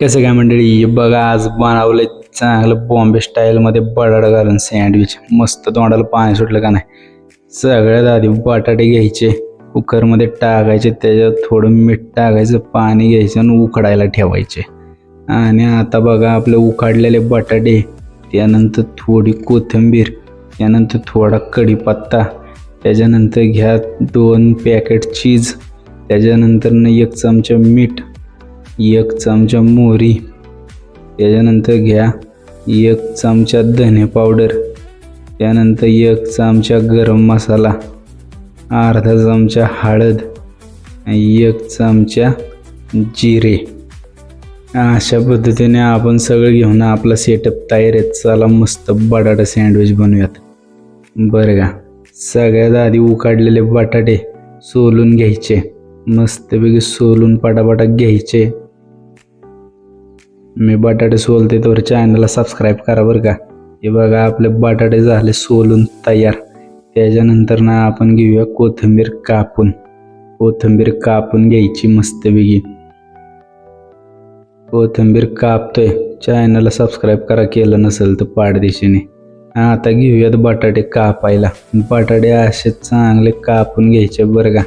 कसं काय मंडळी? बघा आज बनवलंय चांगलं बॉम्बे स्टाईलमध्ये बडाड घालून सँडविच मस्त तोंडाला पाणी सुटलं का नाही? सगळ्यात आधी बटाटे घ्यायचे कुकरमध्ये टाकायचे त्याच्यात थोडं मीठ टाकायचं पाणी घ्यायचं आणि उकडायला ठेवायचे. आणि आता बघा आपले उकडलेले बटाटे त्यानंतर थोडी कोथिंबीर त्यानंतर थोडा कढीपत्ता त्याच्यानंतर घ्या दोन पॅकेट चीज त्याच्यानंतर न एक चमचा मीठ एक चमचा मोहरी त्याच्यानंतर घ्या एक चमचा धने पावडर त्यानंतर एक चमचा गरम मसाला अर्धा चमचा हळद एक चमचा जिरे. अशा पद्धतीने आपण सगळं घेऊन आपला सेटअप तयार आहे. चला मस्त बटाटा सँडविच बनवूयात. बरं का? सगळ्यात आधी उकाडलेले बटाटे सोलून घ्यायचे. मस्तपैकी सोलून पटापटा घ्यायचे. मी बटाटे सोलते तर चॅनलला सबस्क्राईब करा बरं का. हे बघा आपले बटाटे झाले सोलून तयार. त्याच्यानंतर ना आपण घेऊया कोथिंबीर कापून. कोथिंबीर कापून घ्यायची मस्तपैकी. कोथिंबीर कापतोय. चॅनलला सबस्क्राईब करा केलं नसेल तर पाडदेशीने. आता घेऊयात बटाटे कापायला. बटाटे असे चांगले कापून घ्यायचे बरं का.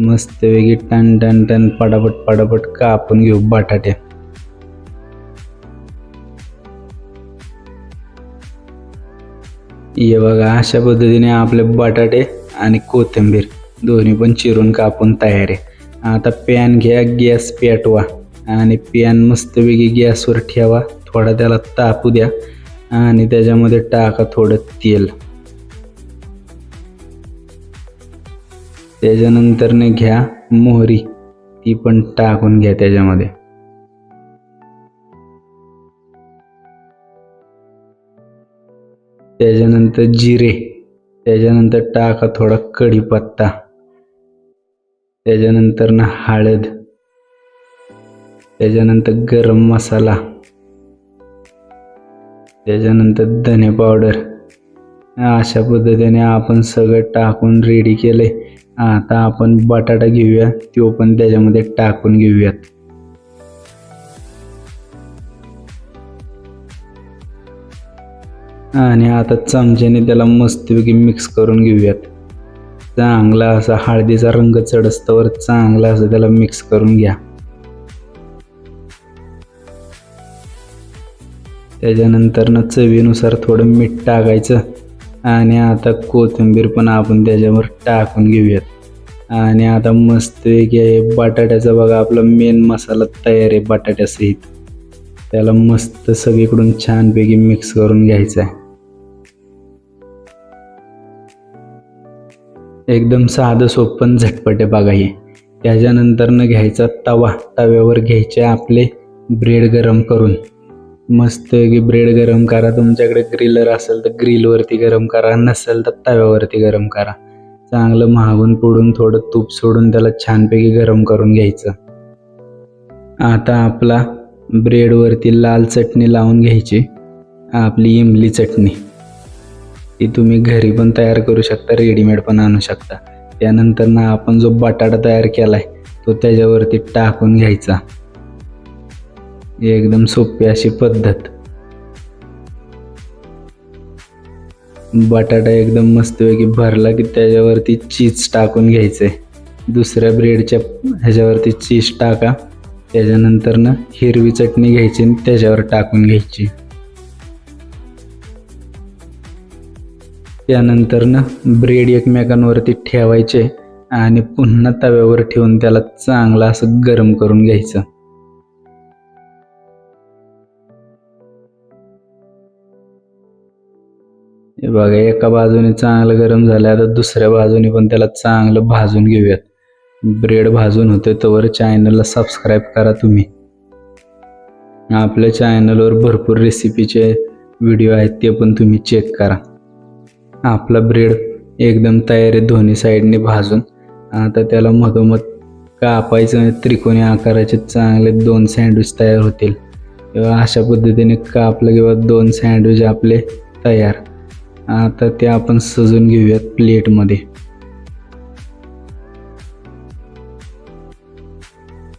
मस्तपैकी टन टन टन पटापट पटापट कापून घेऊ बटाटे. हे बघा अशा पद्धतीने आपले बटाटे आणि कोथिंबीर दोन्ही पण चिरून कापून तयार आहे. आता पॅन घ्या गॅस पेटवा आणि पॅन मस्तपैकी गॅसवर ठेवा. थोडा त्याला तापू द्या आणि त्याच्यामध्ये टाका थोडं तेल. त्याच्यानंतरने घ्या मोहरी ती पण टाकून घ्या त्याच्यामध्ये. त्याच्यानंतर जिरे त्याच्यानंतर टाका थोडा कढीपत्ता त्याच्यानंतर ना हळद त्याच्यानंतर गरम मसाला त्याच्यानंतर धने पावडर. अशा पद्धतीने आपण सगळं टाकून रेडी केले आता आपण बटाटा घेऊया तो पण त्याच्यामध्ये टाकून घेऊयात. आणि आता चमच्याने त्याला मस्तपैकी मिक्स करून घेऊयात. चांगला असा हळदीचा रंग चढस्तवर चांगला असं त्याला मिक्स करून घ्या. त्याच्यानंतरनं चवीनुसार थोडं मीठ टाकायचं आणि आता कोथिंबीर पण आपण त्याच्यावर टाकून घेऊयात. आणि आता मस्त बटाट्याचा बघा आपला मेन मसाला तयार आहे बटाट्यासहित. त्याला मस्त सगळीकडून छानपैकी मिक्स करून घ्यायचं आहे. एकदम साधं सोपं झटपट आहे बघा हे. त्याच्यानंतरनं घ्यायचा तवा. तव्यावर घ्यायचे आपले ब्रेड गरम करून. मस्त की ब्रेड गरम करा. तुमच्याकडे ग्रिलर असेल तर ग्रिलवरती गरम करा. नसेल तर तव्यावरती गरम करा. चांगलं महागून पुडून थोडं तूप सोडून त्याला छानपैकी गरम करून घ्यायचं. आता आपला ब्रेडवरती लाल चटणी लावून घ्यायची. आपली इमली चटणी. ती तुम्ही घरी पण तयार करू शकता रेडीमेड पण आणू शकता. त्यानंतर ना आपण जो बटाटा तयार केला आहे तो त्याच्यावरती टाकून घ्यायचा. एकदम सोपी अशी पद्धत. बटाटा एकदम मस्तपैकी भरला की त्याच्यावरती चीज टाकून घ्यायचे. दुसऱ्या ब्रेडच्या ह्याच्यावरती चीज टाका. त्याच्यानंतर ना हिरवी चटणी घ्यायची आणि त्याच्यावर टाकून घ्यायची. त्यानंतर ना ब्रेड एकमेकांवरती ठेवायचे आणि पुन्हा तव्यावर ठेवून त्याला चांगलं असं गरम करून घ्यायचं. हे बघा एका बाजूने चांगलं गरम झालं आता दुसऱ्या बाजूने पण त्याला चांगलं भाजून घेऊयात. ब्रेड भाजून होते तोवर चॅनलला सबस्क्राईब करा तुम्ही. आपल्या चॅनलवर भरपूर रेसिपीचे व्हिडिओ आहेत ते पण तुम्ही चेक करा. आपला ब्रेड एकदम तयार आहे दोन्ही साईडने भाजून. आता त्याला मधोमध कापायचं आणि त्रिकोणी आकाराचे चांगले दोन सँडविच तयार होतील. किंवा अशा पद्धतीने कापलं किंवा दोन सँडविच आपले तयार. आता ते आपण सजून घेऊयात प्लेटमध्ये.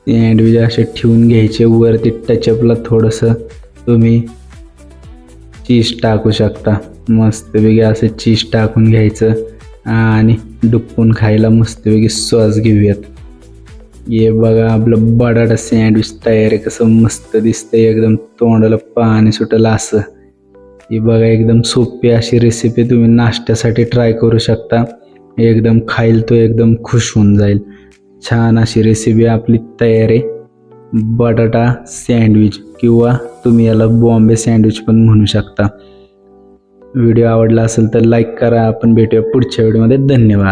सँडविच असे ठेवून घ्यायचे. वरती टचअपला थोडंसं तुम्ही चीज टाकू शकता. मस्तपैकी असं चीज टाकून घ्यायचं आणि डुबकून खायला मस्तपैकी सॉस घेऊयात. हे बघा आपलं बटाटा सँडविच तयार आहे. कसं मस्त दिसतंय. एकदम तोंडाला पाणी सुटलं असं. ही बघा एकदम सोपी अशी रेसिपी तुम्ही नाश्त्यासाठी ट्राय करू शकता. एकदम खाईल तो एकदम खुश होऊन जाईल. छान अशी रेसिपी आपली तयार आहे. बटाटा सँडविच किंवा तुम्ही याला बॉम्बे सँडविच पण म्हणू शकता. व्हिडिओ आवडला असेल तर लाईक करा. आपण भेटूया पुढच्या व्हिडिओमध्ये. धन्यवाद.